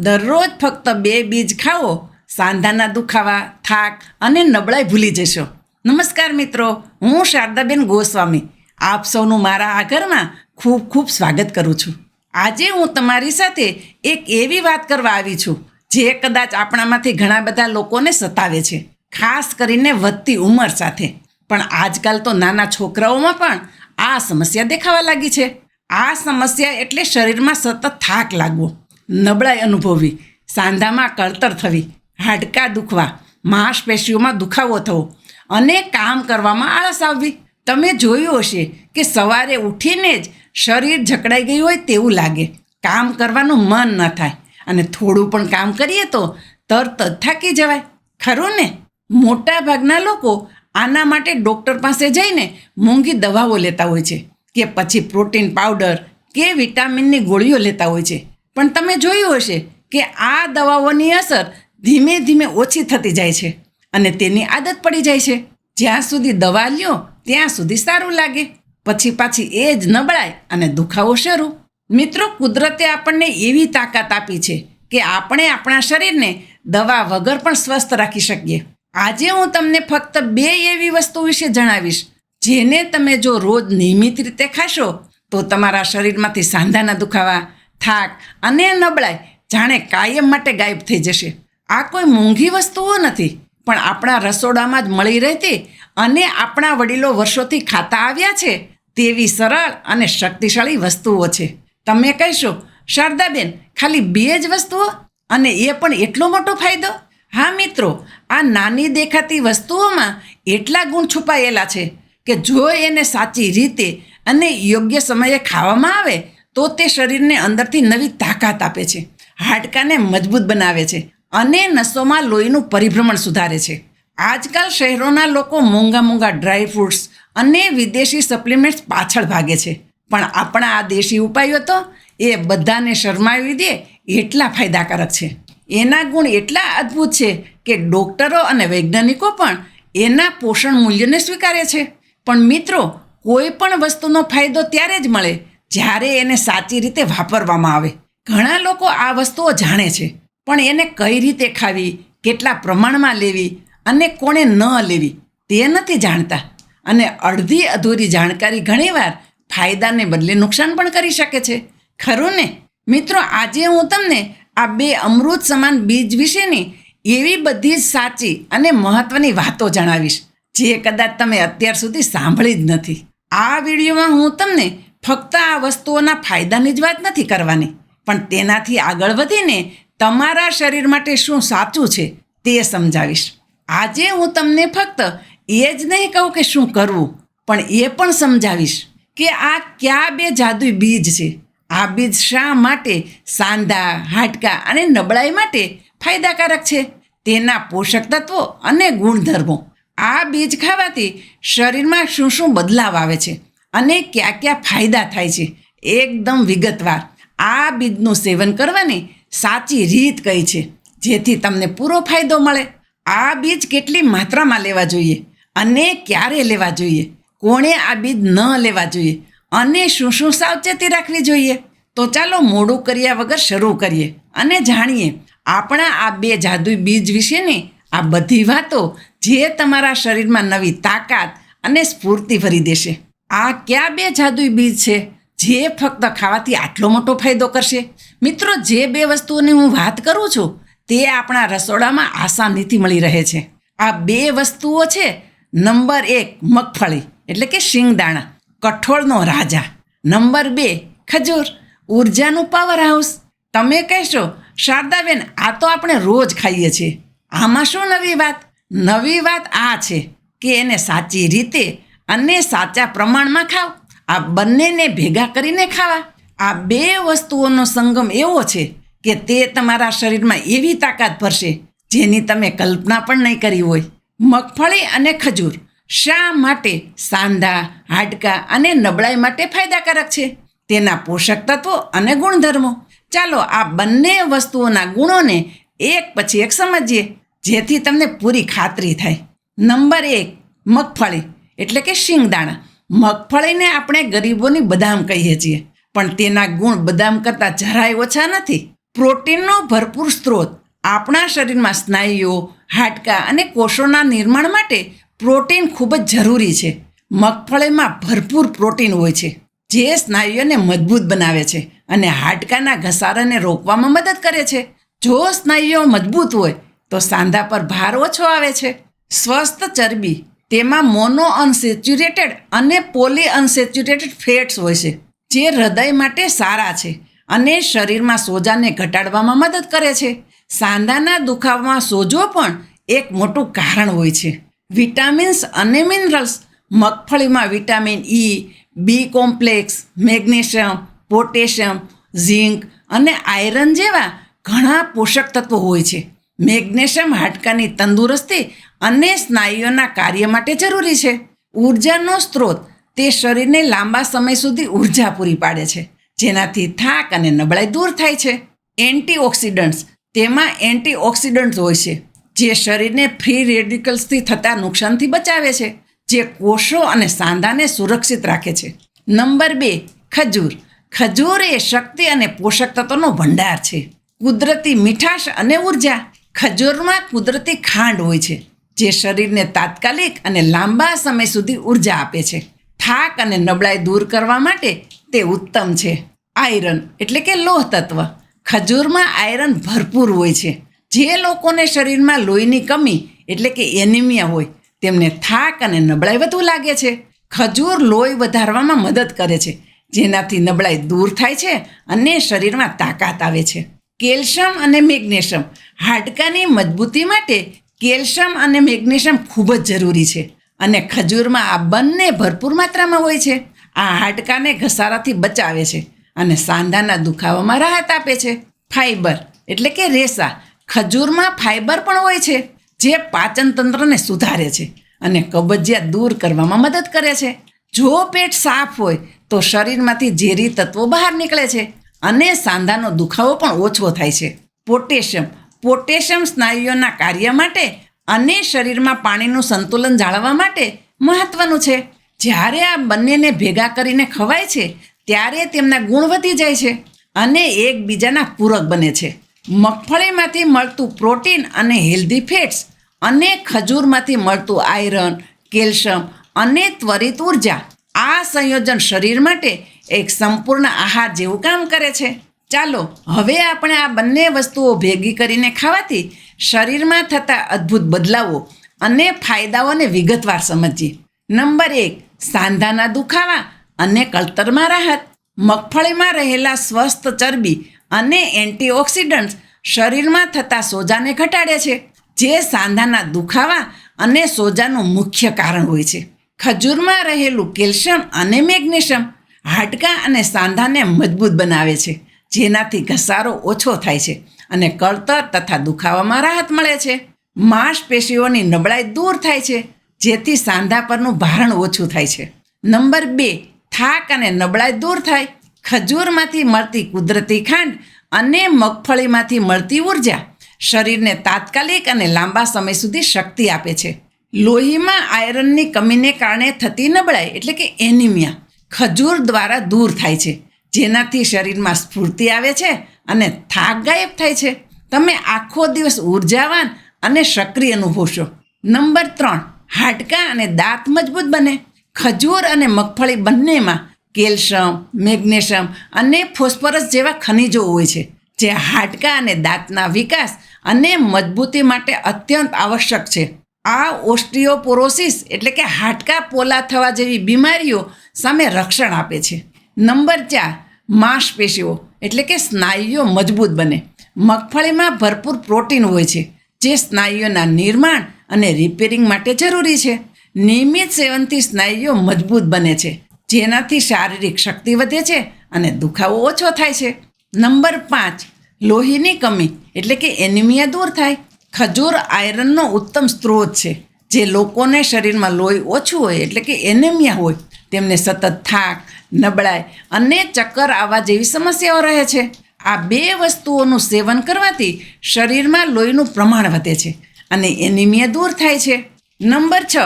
દરરોજ ફક્ત બે બીજ ખાઓ, સાંધાના દુખાવા, થાક અને નબળાઈ ભૂલી જશો. નમસ્કાર મિત્રો, હું શારદાબેન ગોસ્વામી. આપ સૌનું મારા આ ઘરમાં ખૂબ ખૂબ સ્વાગત કરું છું. આજે હું તમારી સાથે એક એવી વાત કરવા આવી છું, જે કદાચ આપણામાંથી ઘણા બધા લોકોને સતાવે છે, ખાસ કરીને વધતી ઉંમર સાથે. પણ આજકાલ તો નાના છોકરાઓમાં પણ આ સમસ્યા દેખાવા લાગી છે. આ સમસ્યા એટલે શરીરમાં સતત થાક લાગવો. નબળાઈ અનુભવવી સાંધામાં કળતર થવી, હાડકાં દુખવા, માંસપેશીઓમાં દુખાવો થવો અને કામ કરવામાં આળસ આવવી. તમે જોયું હશે કે સવારે ઉઠીને જ શરીર જકડાઈ ગયું હોય તેવું લાગે. કામ કરવાનું મન ન થાય અને થોડું પણ કામ કરીએ તો તરત જ થાકી જવાય. ખરું ને? મોટા ભાગના લોકો આના માટે ડૉક્ટર પાસે જઈને મોંઘી દવાઓ લેતા હોય છે કે પછી પ્રોટીન પાવડર કે વિટામિનની ગોળીઓ લેતા હોય છે. પણ તમે જોયું હશે કે આ દવાઓની અસર ધીમે ધીમે ઓછી થતી જાય છે અને તેની આદત પડી જાય છે. જ્યાં સુધી દવા લ્યો, ત્યાં સુધી સારું લાગે. પછી પાછી એ જ નબળાય અને દુખાવો શરૂ. મિત્રો, કુદરતે આપણને એવી તાકાત આપી છે કે આપણે આપણા શરીરને દવા વગર પણ સ્વસ્થ રાખી શકીએ. આજે હું તમને ફક્ત બે એવી વસ્તુ વિશે જણાવીશ, જેને તમે જો રોજ નિયમિત રીતે ખાશો, તો તમારા શરીરમાંથી સાંધાના દુખાવા થાક. અને નબળાઈ. જાણે કાયમ માટે ગાયબ થઈ જશે. આ કોઈ મોંઘી વસ્તુઓ નથી, પણ આપણા રસોડામાં જ મળી રહેતી અને આપણા વડીલો વર્ષોથી ખાતા આવ્યા છે તેવી સરળ અને શક્તિશાળી વસ્તુઓ છે. તમે કહેશો, શારદાબેન, ખાલી બે જ વસ્તુઓ? અને એ પણ એટલો મોટો ફાયદો? હા મિત્રો, આ નાની દેખાતી વસ્તુઓમાં એટલા ગુણ છુપાયેલા છે કે જો એને સાચી રીતે અને યોગ્ય સમયે ખાવામાં આવે તો તે શરીરને અંદરથી નવી તાકાત આપે છે. હાડકાને મજબૂત બનાવે છે અને નસોમાં લોહીનું પરિભ્રમણ સુધારે છે. આજકાલ શહેરોના લોકો મોંઘા મોંઘા ડ્રાય ફ્રૂટ્સ અને વિદેશી સપ્લિમેન્ટ્સ પાછળ ભાગે છે. પણ આપણા આ દેશી ઉપાયો તો એ બધાને શરમાવી દે એટલા ફાયદાકારક છે. એના ગુણ એટલા અદ્ભુત છે કે ડૉક્ટરો અને વૈજ્ઞાનિકો પણ એના પોષણ મૂલ્યને સ્વીકારે છે. પણ મિત્રો, કોઈ પણ વસ્તુનો ફાયદો ત્યારે જ મળે જ્યારે એને સાચી રીતે વાપરવામાં આવે. ઘણા લોકો આ વસ્તુઓ જાણે છે, પણ એને કઈ રીતે ખાવી, કેટલા પ્રમાણમાં લેવી અને કોણે ન લેવી તે નથી જાણતા. અને અડધી અધૂરી જાણકારી ઘણીવાર ફાયદાને બદલે નુકસાન પણ કરી શકે છે. ખરું ને? મિત્રો, આજે હું તમને આ બે અમૃત સમાન બીજ વિશેની એવી બધી જ સાચી અને મહત્વની વાતો જણાવીશ, જે કદાચ તમે અત્યાર સુધી સાંભળી જ નથી. આ વિડીયોમાં હું તમને ફક્ત આ વસ્તુઓના ફાયદાની જ વાત નથી કરવાની, પણ તેનાથી આગળ વધીને તમારા શરીર માટે શું સાચું છે તે સમજાવીશ. આજે હું તમને ફક્ત એ જ નહીં કહું કે શું કરવું, પણ એ પણ સમજાવીશ કે આ કયા બે જાદુઈ બીજ છે. આ બીજ શા માટે સાંધા, હાડકા અને નબળાઈ માટે ફાયદાકારક છે? તેના પોષક તત્વો અને ગુણધર્મો. આ બીજ ખાવાથી શરીરમાં શું શું બદલાવ આવે છે? અને કયા કયા ફાયદા થાય છે? એકદમ વિગતવાર. આ બીજનું સેવન કરવાની સાચી રીત કઈ છે, જેથી તમને પૂરો ફાયદો મળે. આ બીજ કેટલી માત્રામાં લેવા જોઈએ અને ક્યારે લેવા જોઈએ? કોણે આ બીજ ન લેવા જોઈએ? અને શું શું સાવચેતી રાખવી જોઈએ? તો ચાલો મોડું કર્યા વગર શરૂ કરીએ અને જાણીએ આપણા આ બે જાદુઈ બીજ વિશેની આ બધી વાતો જે તમારા શરીરમાં નવી તાકાત અને સ્ફૂર્તિ ભરી દેશે. આ કયા બે જાદુઈ બીજ છે? જે ફક્ત ખાવાથી આટલો મોટો ફાયદો કરશે? મિત્રો, જે બે વસ્તુઓની હું વાત કરું છું, તે આપણા રસોડામાં આસાનીથી મળી રહે છે. આ બે વસ્તુઓ છે, નંબર એક, મગફળી, એટલે કે શિંગદાણા, કઠોળનો રાજા. નંબર બે, ખજૂર, ઉર્જાનું પાવર હાઉસ તમે કહેશો, શારદાબેન, આ તો આપણે રોજ ખાઈએ છીએ. આમાં શું નવી વાત? નવી વાત આ છે કે એને સાચી રીતે અને સાચા પ્રમાણમાં ખાવ. આ બંનેને ભેગા કરીને ખાવા. આ બે વસ્તુઓનો સંગમ એવો છે કે તે તમારા શરીરમાં એવી તાકાત ભરશે જેની તમે કલ્પના પણ નહીં કરી હોય. મગફળી અને ખજૂર શા માટે સાંધા, હાડકા અને નબળાઈ માટે ફાયદાકારક છે? તેના પોષક તત્વો અને ગુણધર્મો. ચાલો આ બંને વસ્તુઓના ગુણોને એક પછી એક સમજીએ, જેથી તમને પૂરી ખાતરી થાય. નંબર એક, મગફળી. એટલે કે શિંગદાણા. મગફળીને આપણે ગરીબોની બદામ કહીએ છીએ. પણ તેના ગુણ બદામ કરતાં જરાય ઓછા નથી. પ્રોટીનનો ભરપૂર સ્ત્રોત આપણા શરીરમાં સ્નાયુઓ, હાડકાં અને કોષોના નિર્માણ માટે પ્રોટીન ખૂબ જ જરૂરી છે. મગફળીમાં ભરપૂર પ્રોટીન હોય છે, જે સ્નાયુઓને મજબૂત બનાવે છે અને હાડકાના ઘસારાને રોકવામાં મદદ કરે છે. જો સ્નાયુઓ મજબૂત હોય, તો સાંધા પર ભાર ઓછો આવે છે. સ્વસ્થ ચરબી તેમાં મોનો અનસેચ્યુરેટેડ અને પોલી અનસેચ્યુરેટેડ ફેટ્સ હોય છે, જે હૃદય માટે સારા છે અને શરીરમાં સોજાને ઘટાડવામાં મદદ કરે છે. સાંધાના દુખાવામાં સોજો પણ એક મોટું કારણ હોય છે. વિટામિન્સ અને મિનરલ્સ, મગફળીમાં vitamin E B complex, magnesium, potassium, zinc અને આયરન જેવા ઘણા પોષક તત્વો હોય છે. મેગ્નેશિયમ હાડકાની તંદુરસ્તી અને સ્નાયુઓના કાર્ય માટે જરૂરી છે. ઉર્જાનો સ્ત્રોત તે શરીરને લાંબા સમય સુધી ઊર્જા પૂરી પાડે છે, જેનાથી થાક અને નબળાઈ દૂર થાય છે. એન્ટીઓક્સિડન્ટ્સ તેમાં એન્ટીઓક્સિડન્ટ્સ હોય છે, જે શરીરને ફ્રી રેડિકલ્સથી થતા નુકસાનથી બચાવે છે, જે કોષો અને સાંધાને સુરક્ષિત રાખે છે. નંબર બે, ખજૂર. ખજૂર એ શક્તિ અને પોષક તત્વોનો ભંડાર છે. કુદરતી મીઠાશ અને ઊર્જા. ખજૂરમાં કુદરતી ખાંડ હોય છે, જે શરીરને તાત્કાલિક અને લાંબા સમય સુધી ઊર્જા આપે છે. થાક અને નબળાઈ દૂર કરવા માટે તે ઉત્તમ છે. આયરન એટલે કે લોહ તત્વ. ખજૂરમાં આયરન ભરપૂર હોય છે. જે લોકોને શરીરમાં લોહીની કમી એટલે કે એનિમિયા હોય, તેમને થાક અને નબળાઈ વધુ લાગે છે. ખજૂર લોહી વધારવામાં મદદ કરે છે, જેનાથી નબળાઈ દૂર થાય છે અને શરીરમાં તાકાત આવે છે. કેલ્શિયમ અને મેગ્નેશિયમ. હાડકાની મજબૂતી માટે કેલ્શિયમ અને મેગ્નેશિયમ ખૂબ જ જરૂરી છે અને ખજૂરમાં આ બંને ભરપૂર માત્રામાં હોય છે. આ હાડકાને ઘસારાથી બચાવે છે અને સાંધાના દુખાવામાં રાહત આપે છે. ફાઈબર એટલે કે રેસા ખજૂરમાં ફાઈબર પણ હોય છે જે પાચન તંત્રને સુધારે છે અને કબજિયાત દૂર કરવામાં મદદ કરે છે. જો પેટ સાફ હોય તો શરીરમાંથી ઝેરી તત્વો બહાર નીકળે છે. અને સાંધાનો દુખાવો પણ ઓછો થાય છે. પોટેશિયમ. પોટેશિયમ સ્નાયુઓના કાર્ય માટે અને શરીરમાં પાણીનું સંતુલન જાળવવા માટે મહત્વનું છે. જ્યારે આ બંનેને ભેગા કરીને ખવાય છે, ત્યારે તેમના ગુણ વધી જાય છે અને એકબીજાના પૂરક બને છે. મગફળીમાંથી મળતું પ્રોટીન અને હેલ્ધી ફેટ્સ અને ખજૂરમાંથી મળતું આયરન, કેલ્શિયમ અને ત્વરિત ઊર્જા આ સંયોજન શરીર માટે એક સંપૂર્ણ આહાર જેવું કામ કરે છે. ચાલો, હવે આપણે આ બંને વસ્તુઓ ભેગી કરીને ખાવાથી શરીરમાં થતા અદ્ભુત બદલાવો અને ફાયદાઓને વિગતવાર સમજીએ. નંબર એક, સાંધાના દુખાવા અને કળતરમાં રાહત. મગફળીમાં રહેલા સ્વસ્થ ચરબી અને એન્ટીઓક્સિડન્ટ્સ શરીરમાં થતા સોજાને ઘટાડે છે, જે સાંધાના દુખાવા અને સોજાનું મુખ્ય કારણ હોય છે. ખજૂરમાં રહેલું કેલ્શિયમ અને મેગ્નેશિયમ હાડકાં અને સાંધાને મજબૂત બનાવે છે, જેનાથી ઘસારો ઓછો થાય છે અને કળતર તથા દુખાવામાં રાહત મળે છે. માંસપેશીઓની નબળાઈ દૂર થાય છે, જેથી સાંધા પરનું ભારણ ઓછું થાય છે. નંબર બે, થાક અને નબળાઈ દૂર થાય. ખજૂરમાંથી મળતી કુદરતી ખાંડ અને મગફળીમાંથી મળતી ઊર્જા શરીરને તાત્કાલિક અને લાંબા સમય સુધી શક્તિ આપે છે. લોહીમાં આયરનની કમીને કારણે થતી નબળાઈ એટલે કે એનિમિયા ખજૂર દ્વારા દૂર થાય છે. જેનાથી શરીરમાં સ્ફૂર્તિ આવે છે અને થાક ગાયબ થાય છે. તમે આખો દિવસ ઉર્જાવાન અને સક્રિય અનુભવશો. નંબર ત્રણ, હાડકાં અને દાંત મજબૂત બને. ખજૂર અને મગફળી બંનેમાં કેલ્શિયમ, મેગ્નેશિયમ અને ફોસ્ફરસ જેવા ખનિજો હોય છે, જે હાડકાં અને દાંતના વિકાસ અને મજબૂતી માટે અત્યંત આવશ્યક છે. આ ઓસ્ટિયોપોરોસિસ એટલે કે હાડકાં પોલા થવા જેવી બીમારીઓ સામે રક્ષણ આપે છે. નંબર ચાર, માંસપેશીઓ, એટલે કે સ્નાયુઓ મજબૂત બને. મગફળીમાં ભરપૂર પ્રોટીન હોય છે, જે સ્નાયુઓના નિર્માણ અને રિપેરિંગ માટે જરૂરી છે. નિયમિત સેવનથી સ્નાયુઓ મજબૂત બને છે, જેનાથી શારીરિક શક્તિ વધે છે અને દુખાવો ઓછો થાય છે. નંબર પાંચ, લોહીની કમી, એટલે કે એનિમિયા દૂર થાય. ખજૂર આયરનનો ઉત્તમ સ્ત્રોત છે, જે લોકોને શરીરમાં લોહી ઓછું હોય, એટલે કે એનેમિયા હોય. તેમને સતત થાક, નબળાઈ અને ચક્કર આવવા જેવી સમસ્યાઓ રહે છે. આ બે વસ્તુઓનું સેવન કરવાથી શરીરમાં લોહીનું પ્રમાણ વધે છે અને એનિમિયા દૂર થાય છે. નંબર છ,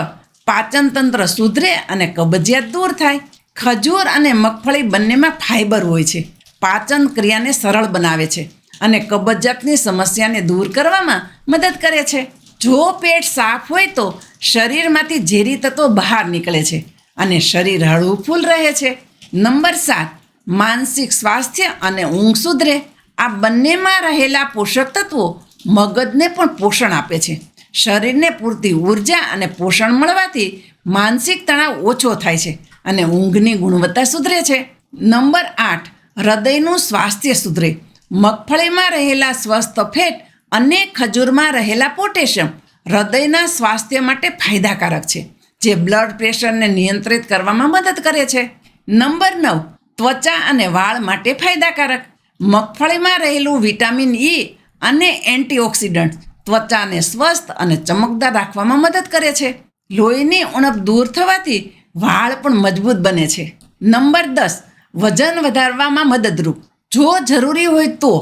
પાચન તંત્ર સુધરે અને કબજિયાત દૂર થાય. ખજૂર અને મગફળી બંનેમાં ફાઇબર હોય છે. પાચન ક્રિયાને સરળ બનાવે છે અને કબજિયાતની સમસ્યાને દૂર કરવામાં મદદ કરે છે. જો પેટ સાફ હોય તો શરીરમાંથી ઝેરી તત્વો બહાર નીકળે છે. અને શરીર હળવું રહે છે. નંબર સાત, માનસિક સ્વાસ્થ્ય અને ઊંઘ સુધરે. આ બંનેમાં રહેલા પોષક તત્વો મગજને પણ પોષણ આપે છે. શરીરને પૂરતી ઊર્જા અને પોષણ મળવાથી માનસિક તણાવ ઓછો થાય છે અને ઊંઘની ગુણવત્તા સુધરે છે. નંબર આઠ, હૃદયનું સ્વાસ્થ્ય સુધરે. મગફળીમાં રહેલા સ્વસ્થ ફેટ અને ખજૂરમાં રહેલા પોટેશિયમ હૃદયના સ્વાસ્થ્ય માટે ફાયદાકારક છે. જે બ્લડ પ્રેશરને નિયંત્રિત કરવામાં મદદ કરે છે. નંબર નવ, ત્વચા અને વાળ માટે ફાયદાકારક. મગફળીમાં રહેલું વિટામિન ઈ અને એન્ટીઓક્સિડન્ટ ત્વચાને સ્વસ્થ અને ચમકદાર રાખવામાં મદદ કરે છે. લોહીની ઉણપ દૂર થવાથી વાળ પણ મજબૂત બને છે. નંબર દસ, વજન વધારવામાં મદદરૂપ. જો જરૂરી હોય તો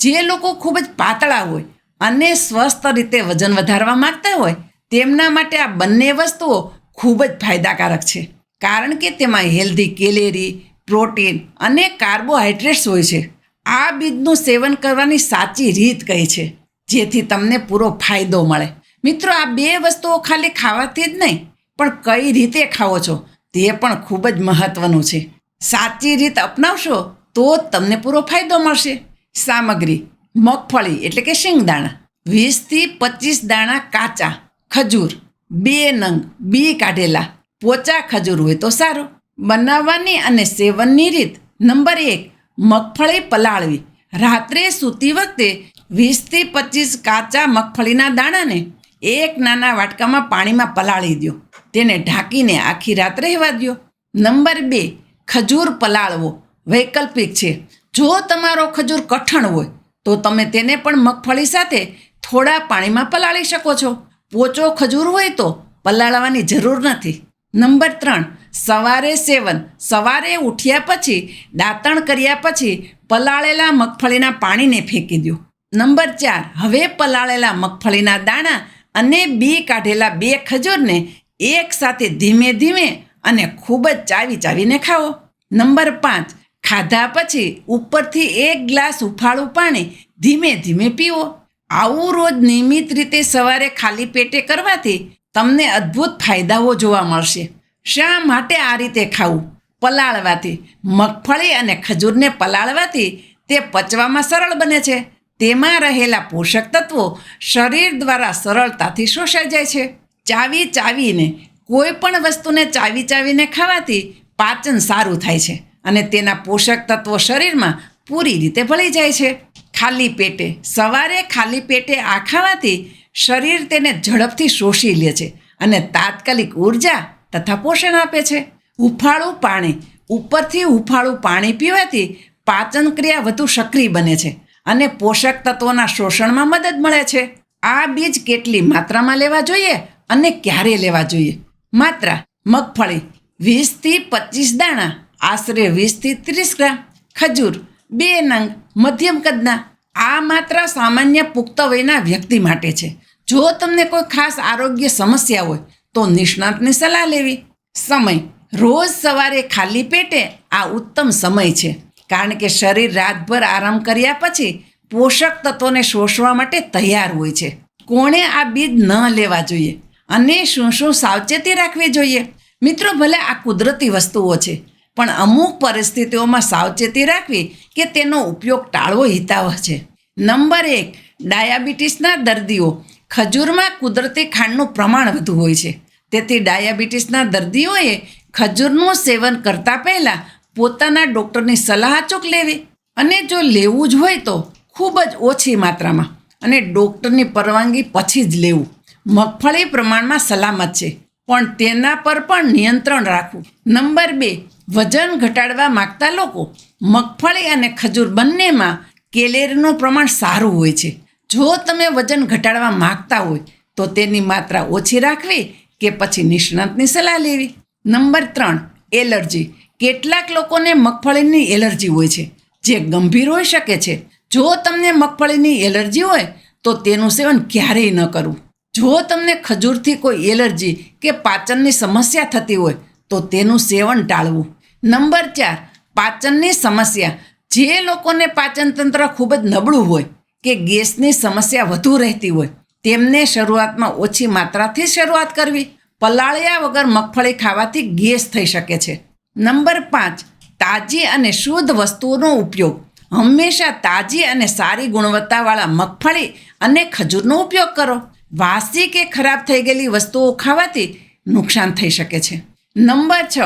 જે લોકો ખૂબ જ પાતળા હોય અને સ્વસ્થ રીતે વજન વધારવા માંગતા હોય, તેમના માટે આ બંને વસ્તુઓ ખૂબ જ ફાયદાકારક છે. કારણ કે તેમાં હેલ્ધી કેલેરી, પ્રોટીન અને કાર્બોહાઈડ્રેટ્સ હોય છે. આ બીજનું સેવન કરવાની સાચી રીત કઈ છે? જેથી તમને પૂરો ફાયદો મળે. મિત્રો, આ બે વસ્તુઓ ખાલી ખાવાથી જ નહીં, પણ કઈ રીતે ખાવો છો તે પણ ખૂબ જ મહત્વનું છે. સાચી રીત અપનાવશો તો જ તમને પૂરો ફાયદો મળશે. સામગ્રી, મગફળી એટલે કે શિંગદાણા, વીસથી પચીસ દાણા કાચા, ખજૂર બે નંગ, બી કાઢેલા પોચા ખજૂર હોય તો સારું. બનાવવાની અને સેવનની રીત. નંબર એક, મગફળી પલાળવી. રાત્રે સૂતી વખતે વીસથી પચીસ કાચા મગફળીના દાણાને એક નાના વાટકામાં પાણીમાં પલાળી દો તેને ઢાંકીને આખી રાત રહેવા દો નંબર બે, ખજૂર પલાળવો. વૈકલ્પિક છે. જો તમારો ખજૂર કઠણ હોય, તો તમે તેને પણ મગફળી સાથે થોડા પાણીમાં પલાળી શકો છો. પોચો ખજૂર હોય તો પલાળવાની જરૂર નથી. નંબર ત્રણ, સવારે સેવન. સવારે ઉઠ્યા પછી, દાંતણ કર્યા પછી પલાળેલા મગફળીના પાણીને ફેંકી દો નંબર ચાર, હવે પલાળેલા મગફળીના દાણા અને બી કાઢેલા બે ખજૂરને એક સાથે ધીમે ધીમે અને ખૂબ જ ચાવી ચાવીને ખાઓ. નંબર પાંચ, ખાધા પછી ઉપરથી એક ગ્લાસ ઉફાળું પાણી ધીમે ધીમે પીવો. આવું રોજ નિયમિત રીતે સવારે ખાલી પેટે કરવાથી તમને અદ્ભુત ફાયદાઓ જોવા મળશે. શા માટે આ રીતે ખાવું? પલાળવાથી. મગફળી અને ખજૂરને પલાળવાથી તે પચવામાં સરળ બને છે. તેમાં રહેલા પોષક તત્વો શરીર દ્વારા સરળતાથી શોષાઈ જાય છે. ચાવી ચાવીને કોઈ પણ વસ્તુને ચાવી ચાવીને ખાવાથી પાચન સારું થાય છે અને તેના પોષક તત્વો શરીરમાં પૂરી રીતે ભળી જાય છે. ખાલી પેટે, સવારે ખાલી પેટે આ ખાવાથી શરીર તેને ઝડપથી શોષી લે છે અને તાત્કાલિક ઊર્જા તથા પોષણ આપે છે. હુંફાળું પાણી, ઉપરથી હુંફાળું પાણી પીવાથી પાચન ક્રિયા વધુ સક્રિય બને છે અને પોષક તત્વોના શોષણમાં મદદ મળે છે. આ બીજ કેટલી માત્રામાં લેવા જોઈએ અને ક્યારે લેવા જોઈએ? માત્રા મગફળી વીસથી પચીસ દાણા, આશરે વીસથી ત્રીસ ગ્રામ, ખજૂર બે નંગ મધ્યમ કદના, આ માત્ર સામાન્ય પુખ્ત વયના વ્યક્તિ માટે છે. જો તમને કોઈ ખાસ આરોગ્ય સમસ્યા હોય, તો નિષ્ણાતની સલાહ લેવી. સમય. રોજ સવારે ખાલી પેટે આ ઉત્તમ સમય છે. કારણ કે શરીર રાતભર આરામ કર્યા પછી પોષક તત્વોને શોષવા માટે તૈયાર હોય છે. કોણે આ બીજ ન લેવા જોઈએ? અને શું શું સાવચેતી રાખવી જોઈએ? મિત્રો, ભલે આ કુદરતી વસ્તુઓ છે પણ અમુક પરિસ્થિતિઓમાં સાવચેતી રાખવી કે તેનો ઉપયોગ ટાળવો હિતાવહ છે. નંબર એક, ડાયાબિટીસના દર્દીઓ ખજૂરમાં કુદરતી ખાંડનું પ્રમાણ વધુ હોય છે. તેથી ડાયાબિટીસના દર્દીઓએ ખજૂરનું સેવન કરતા પહેલાં પોતાના ડૉક્ટરની સલાહ અચૂક લેવી અને જો લેવું જ હોય તો ખૂબ જ ઓછી માત્રામાં અને ડૉક્ટરની પરવાનગી પછી જ લેવું. મગફળી પ્રમાણમાં સલામત છે, પણ તેના પર પણ નિયંત્રણ રાખવું. નંબર બે વજન ઘટાડવા માગતા લોકો મગફળી અને ખજૂર બંનેમાં કેલેરીનું પ્રમાણ સારું હોય છે. જો તમે વજન ઘટાડવા માગતા હોય, તો તેની માત્રા ઓછી રાખવી કે પછી નિષ્ણાતની સલાહ લેવી. નંબર ત્રણ, એલર્જી. કેટલાક લોકોને મગફળીની એલર્જી હોય છે, જે ગંભીર હોઈ શકે છે. જો તમને મગફળીની એલર્જી હોય, તો તેનું સેવન ક્યારેય ન કરવું. જો તમને ખજૂરથી કોઈ એલર્જી કે પાચનની સમસ્યા થતી હોય, તો તેનું સેવન ટાળવું. નંબર ચાર, પાચનની સમસ્યા. જે લોકોને પાચનતંત્ર ખૂબ જ નબળું હોય કે ગેસની સમસ્યા વધુ રહેતી હોય, તેમને શરૂઆતમાં ઓછી માત્રાથી શરૂઆત કરવી, પલાળ્યા વગર મગફળી ખાવાથી ગેસ થઈ શકે છે. નંબર પાંચ, તાજી અને શુદ્ધ વસ્તુઓનો ઉપયોગ. હંમેશા તાજી અને સારી ગુણવત્તાવાળા મગફળી અને ખજૂરનો ઉપયોગ કરો. વાસી કે ખરાબ થઈ ગયેલી વસ્તુઓ ખાવાથી નુકસાન થઈ શકે છે. નંબર છ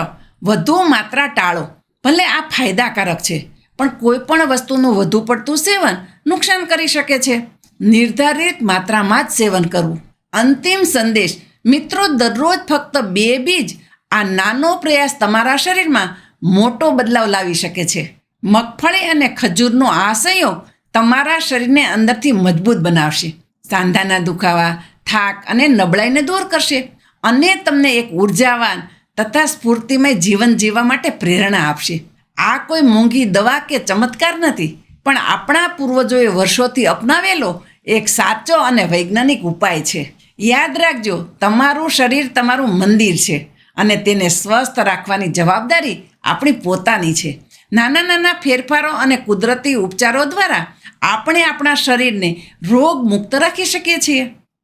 વધુ માત્રા ટાળો. ભલે આ ફાયદાકારક છે, પણ કોઈ પણ વસ્તુનું વધુ પડતું સેવન નુકસાન કરી શકે છે. નિર્ધારિત માત્રામાં જ સેવન કરવું. અંતિમ સંદેશ, મિત્રો દરરોજ ફક્ત બે બીજ, આ નાનો પ્રયાસ તમારા શરીરમાં મોટો બદલાવ લાવી શકે છે. મગફળી અને ખજૂરનો આ સંયોગ તમારા શરીરને અંદરથી મજબૂત બનાવશે. સાંધાના દુખાવા, થાક અને નબળાઈને દૂર કરશે. અને તમને એક ઉર્જાવાન તથા સ્ફૂર્તિમય જીવન જીવવા માટે પ્રેરણા આપશે. આ કોઈ મોંઘી દવા કે ચમત્કાર નથી, પણ આપણા પૂર્વજોએ વર્ષોથી અપનાવેલો એક સાચો અને વૈજ્ઞાનિક ઉપાય છે. યાદ રાખજો, તમારું શરીર તમારું મંદિર છે અને તેને સ્વસ્થ રાખવાની જવાબદારી આપણી પોતાની છે. નાના નાના ફેરફારો અને કુદરતી ઉપચારો દ્વારા આપણે આપણા શરીરને રોગ મુક્ત રાખી શકીએ છીએ.